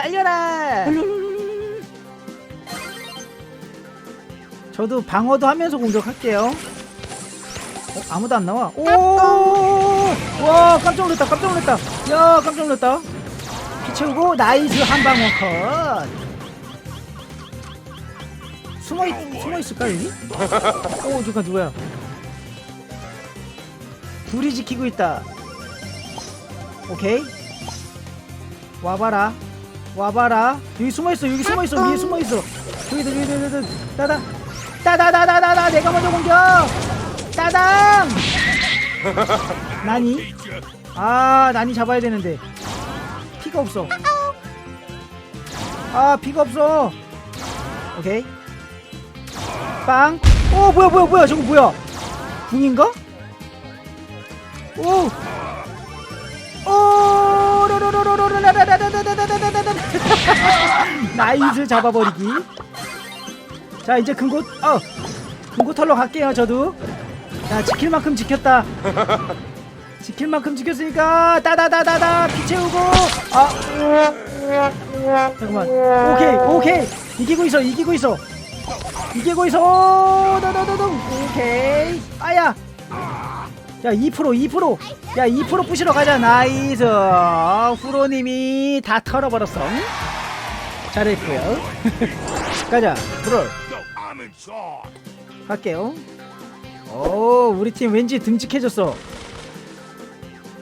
달려라 저도 방어도 하면서 공격할게요 어, 아무도 안 나와 오 와 깜짝 놀랐다 깜짝 놀랐다 야 깜짝 놀랐다 피 채우고 나이스 한 방어 컷 숨어 있, 숨어 있을까 여기? 오 누가 누구야? 둘이 지키고 있다. 오케이. 와봐라. 와봐라. 여기 숨어 있어. 여기 숨어 있어. 위에 숨어 있어. 여기다 여기다 여기다 따다 따다다다다다 내가 먼저 공격. 따당. 나니? 아 나니 잡아야 되는데 피가 없어. 아 피가 없어. 오케이. 빵. 오 뭐야 뭐야 뭐야 저거 뭐야? 궁인가? 오. 나이스 잡아버리기. 자 이제 금고 어 금고 털러 갈게요 저도. 자 지킬 만큼 지켰다. 지킬 만큼 지켰으니까 따다다다다 피 채우고 아 잠깐만 오케이 오케이 이기고 있어 이기고 있어 이기고 있어 오케이 아야 야 2% 2%. 야, 2% 부시러 가자. 나이스. 후로님이 다 털어버렸어. 잘했고요. 가자. 프로. 갈게요. 오, 우리 팀 왠지 듬직해졌어.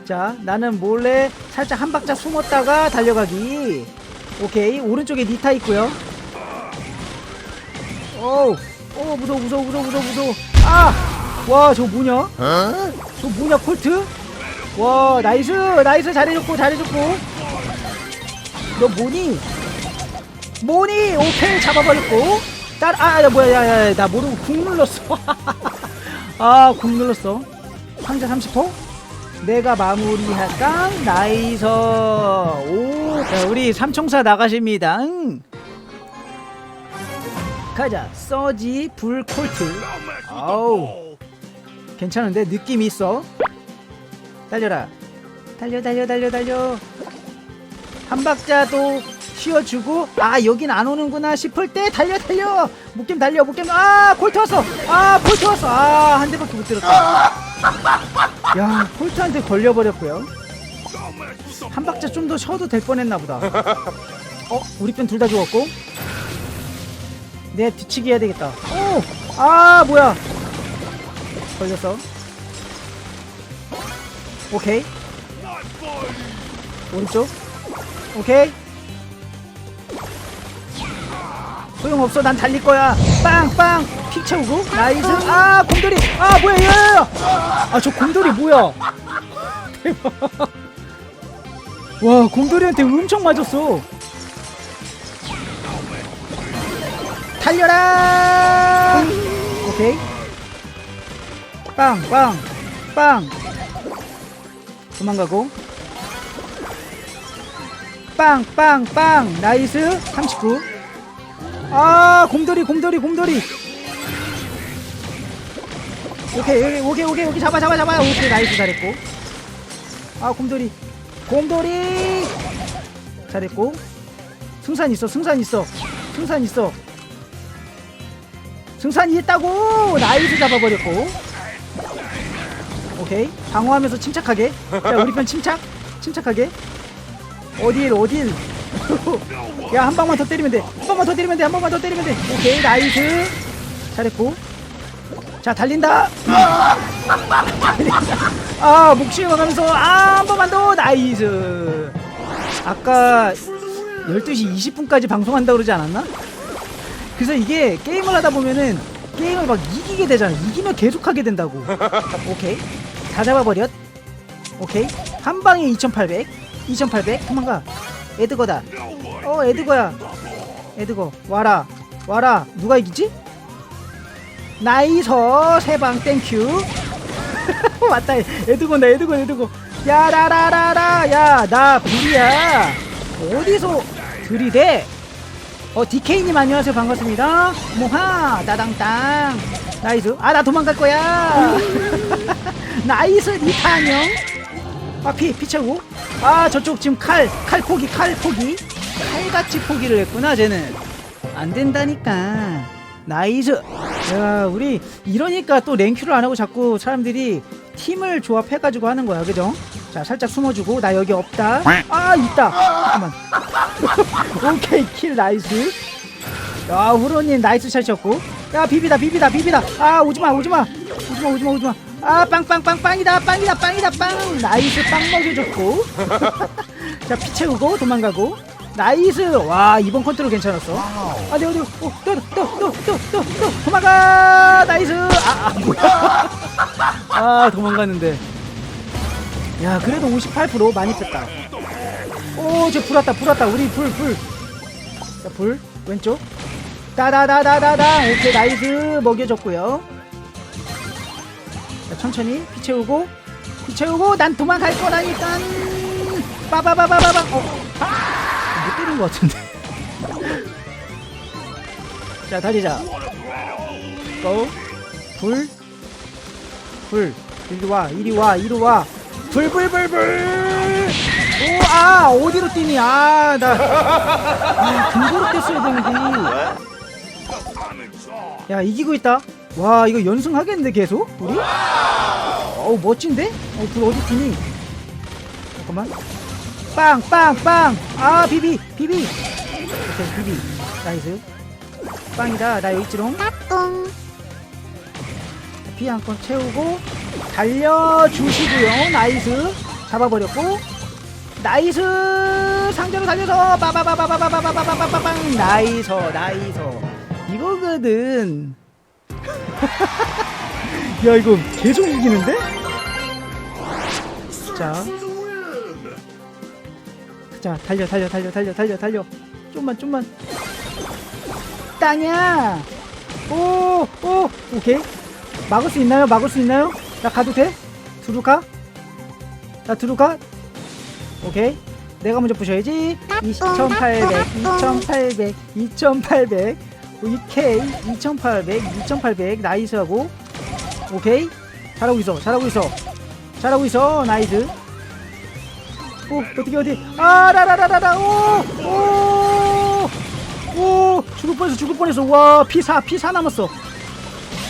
자, 나는 몰래 살짝 한 박자 숨었다가 달려가기. 오케이. 오른쪽에 니타 있고요. 오, 오, 무서워, 무서워, 무서워, 무서워, 무서워. 아! 와, 저거 뭐냐? 저 뭐냐 콜트? 와 나이스 나이스 잘해줬고 잘해줬고 너 뭐니? 뭐니? 오케이 잡아버렸고 딸, 아, 야, 뭐야, 야, 야, 야, 나 모르고 궁 눌렀어. 아, 궁 눌렀어. 상자 30호? 내가 마무리할까? 나이스. 오, 자, 우리 삼총사 나가십니다. 응. 가자. 서지 불 콜트. 아우. 괜찮은데? 느낌이 있어? 달려라. 달려 달려 달려 달려. 한 박자도 쉬어주고 아 여긴 안 오는구나 싶을 때 달려 달려. 목겜 달려 목겜 아 콜트 왔어 아 콜트 왔어 아 한 대밖에 못 들었다. 야 콜트한테 걸려버렸고요. 한 박자 좀 더 쉬어도 될 뻔했나 보다. 어 우리 편 둘 다 죽었고? 내 뒤치기 해야 되겠다. 오아 뭐야 걸렸어. 오케이. 오른쪽. 오케이. 소용없어. 난 달릴 거야. 빵빵. 픽 채우고. 나이스. 아, 곰돌이. 아, 뭐야, 얘. 아, 저 곰돌이 뭐야? 와, 곰돌이한테 엄청 맞았어. 달려라. 오케이. 빵, 빵, 빵. 도망가고. 빵, 빵, 빵. 나이스. 39. 아, 곰돌이, 곰돌이, 곰돌이. 오케이, 여기, 오케이, 오케이, 여기 잡아, 잡아, 잡아. 오케이, 나이스, 잘했고. 아, 곰돌이. 곰돌이. 잘했고. 승산 있어, 승산 있어. 승산 있어. 승산이 있다고! 나이스 잡아버렸고. 오케이. 방어하면서 침착하게. 자 우리 편 침착. 침착하게. 어딜 어딜. 야 한 방만 더 때리면 돼한 방만 더 때리면 돼한 방만 더 때리면 돼. 오케이 나이스. 잘했고. 자 달린다. 아 목숨 가면서. 아한 번만 더. 나이스. 아까 12시 20분까지 방송한다고 그러지 않았나? 그래서 이게 게임을 하다 보면은 게임을 막 이기게 되잖아. 이기면 계속 하게 된다고. 오케이. 다 잡아버렸. 오케이. 한 방에 2800. 2800. 도망가. 에드거다. 어, 에드거야. 에드거. 와라. 와라. 누가 이기지? 나이서 세방 땡큐. 맞다. 에드거다. 에드거. 에드거. 야라라라라. 야, 나 불이야. 어디서 들이대? 어 DK님 안녕하세요 반갑습니다 모하 따당땅 나이스. 아 나 도망갈 거야. 나이스 니타 안녕 아피 피 채우고 아 저쪽 지금 칼 칼 포기 칼 포기. 칼같이 포기를 했구나 쟤는. 안 된다니까. 나이스. 야 우리 이러니까 또 랭큐를 안 하고 자꾸 사람들이 팀을 조합해가지고 하는 거야 그죠? 자 살짝 숨어주고 나 여기 없다. 아 있다. 잠깐만. 오케이 킬 나이스. 야 후로님 나이스 샷이었고 야 비비다 비비다 비비다. 아 오지마 오지마. 오지마 오지마 오지마. 아 빵빵빵 빵이다 빵이다 빵이다 빵. 나이스 빵 먹여줬고. 자 피 채우고 도망가고. 나이스. 와 이번 컨트롤 괜찮았어. 어디 어디 또또또또또또. 도망가. 나이스. 아, 아 뭐야. 아 도망갔는데. 야 그래도 58% 많이 뺐다. 오저 불 왔다 불 왔다. 우리 불불자불. 왼쪽 따다다다다다 오케이 나이스 먹여줬고요 자, 천천히 피 채우고 피 채우고 난 도망갈 거라니까 빠바바바바바 어. 못 때린 것 같은데 자 달리자 고 불. 불. 이리 와, 이리 와, 이리 와. 불, 불, 불, 불. 오, 아, 어디로 뛰니? 아, 나. 아, 등고로 뗐어야 되는데. 야, 이기고 있다. 와, 이거 연승하겠는데, 계속? 우리? 어우, 멋진데? 어, 불 어디 뛰니? 잠깐만. 빵, 빵, 빵. 아, 비비, 비비. 오케이, 비비. 나이스. 빵이다. 나 여기 있지롱. 피한 건 채우고 달려주시고요 나이스 잡아버렸고 나이스 상대로 달려서 빠바바바바바바바바바바방 나이스 나이스 이거거든 야 이거 계속 이기는데? 자, 자 달려 달려 달려 달려 달려 달려 좀만 좀만 땅이야 오오 오케이 막을 수 있나요? 막을 수 있나요? 나 가도 돼? 두루가? 나 두루가? 오케이 내가 먼저 부셔야지 2800 2800 2800 2K 2800 2800 나이스 하고 오케이. 잘하고 있어 잘하고 있어. 잘하고 있어 나이스. 오 어떻게 어디? 아 라라라라라. 오오오. 죽을 뻔했어 죽을 뻔했어. 와 피사 피사 남았어.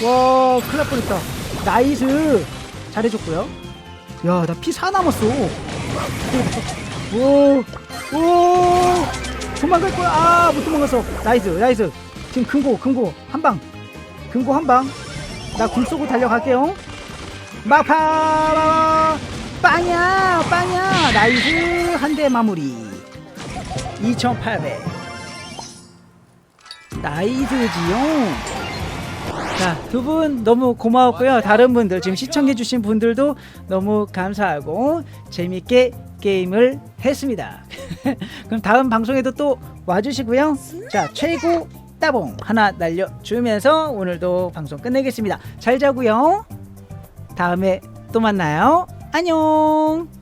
와 큰일 날 뻔했다. 나이스. 잘해줬고요. 야 나피4 남았어. 오오. 도망갈 거야. 아못 도망갔어. 나이스 나이스 지금 금고 금고 한방. 금고 한방. 나 굴 쏘고 달려갈게요. 마파 빵이야 빵이야. 나이스. 한 대 마무리. 2800 나이스지요 자, 두 분 너무 고마웠고요. 다른 분들 지금 시청해 주신 분들도 너무 감사하고 재밌게 게임을 했습니다. 그럼 다음 방송에도 또 와주시고요. 자, 최고 따봉 하나 날려주면서 오늘도 방송 끝내겠습니다. 잘 자고요. 다음에 또 만나요. 안녕.